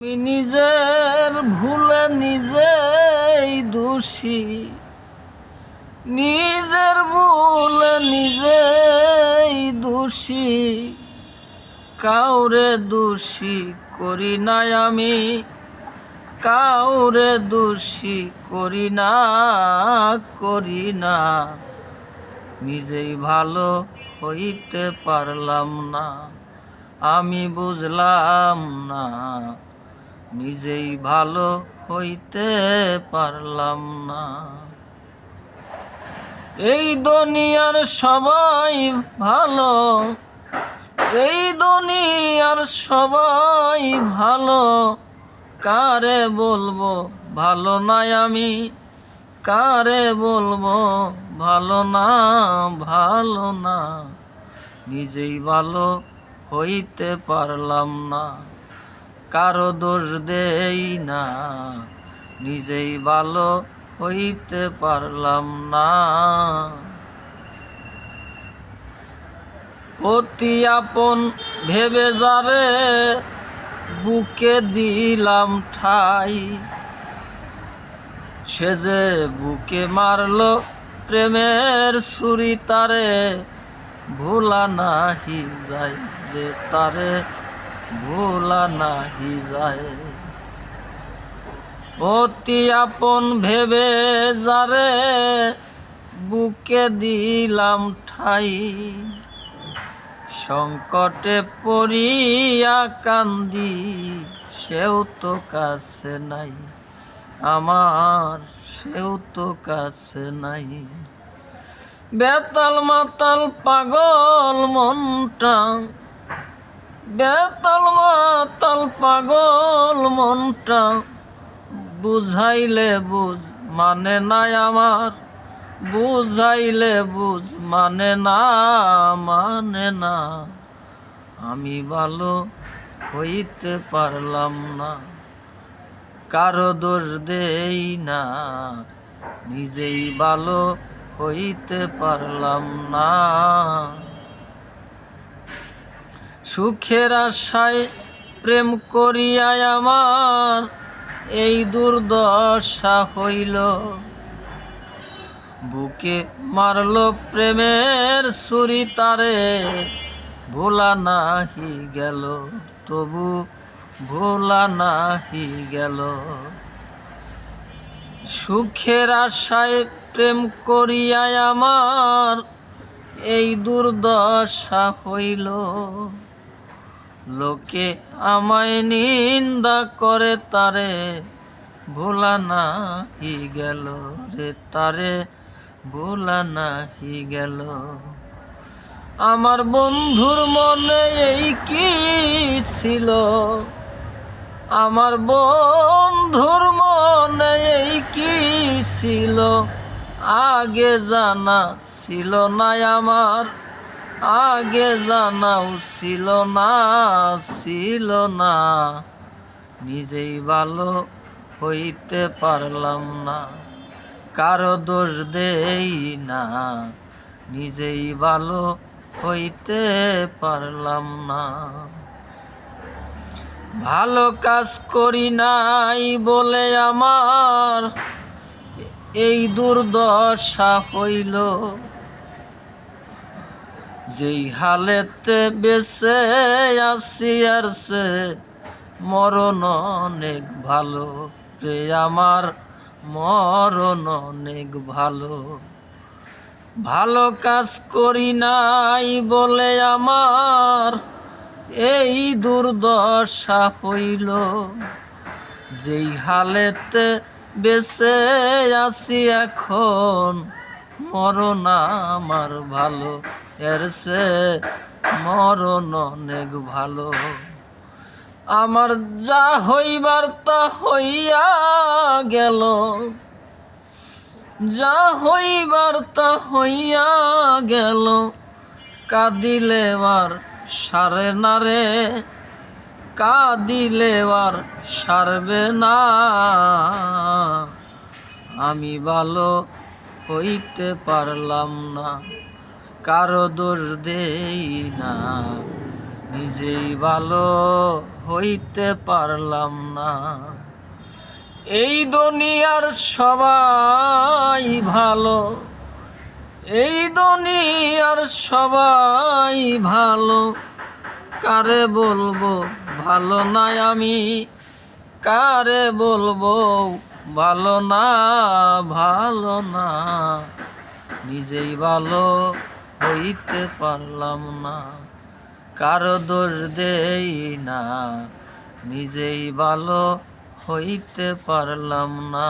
আমি নিজের ভুলে নিজেই দোষী। নিজের ভুলে নিজেই দোষী। কাউরে দোষী করি নাই আমি, কাউরে দোষী করি না করি না। নিজেই ভালো হইতে পারলাম না, আমি বুঝলাম না। নিজেই ভালো হইতে পারলাম না। এই দুনিয়ার সবাই ভালো, এই দুনিয়ার সবাই ভালো, কারে বলব ভালো নাই আমি, কারে বলব ভালো না ভালো না, নিজেই ভালো হইতে পারলাম না। কারও দোষ দেই না। নিজেই ভালো হইতে পারলাম না। অতি আপন ভেবে যারে বুকে দিলাম ঠাই। সে যে বুকে মারল প্রেমের ছুরি তারে, ভোলা নাহি যায় রে তারে। ভোলা নাহি যায়। অতি আপন ভেবে যারে বুকে দিলাম ঠাই। সংকটে পড়িয়া কান্দি, সেও তো কাছে নাই। আমার সেও তো কাছে নাই। বেতাল মাতাল পাগল মনটা বেতাল মাতাল পাগল মনটা, বুঝাইলে বুঝ মানে নাই আমার, বুঝাইলে বুঝ মানে না মানে না। আমি ভালো হইতে পারলাম না, কারও দোষ দেই না, নিজেই ভালো হইতে পারলাম না। সুখের আশায় প্রেম করিয়ায় আমার এই দুর্দশা হইল। বুকে মারল প্রেমের ছুরি তারে, ভোলা নাহি গেল, তবু ভোলা নাহি গেল। সুখের আশায় প্রেম করিয়ায় আমার এই দুর্দশা হইল। লোকে আমায় নিন্দা করে, তারে ভোলা না নাহি গেল রে, তারে ভোলা না নাহি গেল। আমার বন্ধুর মনে এই কি ছিল? আমার বন্ধুর মনে এই কি ছিল? আগে জানা ছিল না আমার আগে জানাও ছিল না ছিল না। নিজেই ভালো হইতে পারলাম না। কারও দোষ দেই না। নিজেই ভালো হইতে পারলাম না। ভালো কাজ করি নাই বলে আমার, এই দুর্দশা হইল। যেই হালেতে বেঁচে আসি আর সে মরণ অনেক ভালো। রে আমার মরণ অনেক ভালো। ভালো কাজ করি নাই বলে আমার এই দুর্দশা হইল। যেই হালেতে বেঁচে আছি এখন মরণ আমার ভালো। এর মরণ অনেক ভালো। আমার যা হইবার তা হইয়া গেল। যা হইবার তা হইয়া গেল। কাঁদিলে আর সারে না রে। কাঁদিলে আর সারবে না। আমি ভালো হইতে পারলাম না। কারও দোষ দেই না। নিজেই ভালো হইতে পারলাম না। এই দুনিয়ার সবাই ভালো। এই দুনিয়ার সবাই ভালো। কারে বলব ভালো নাই আমি? কারে বলব ভালো না ভালো না? নিজেই ভালো হইতে পারলাম না। কারও দোষ দেই না। নিজেই ভালো হইতে পারলাম না।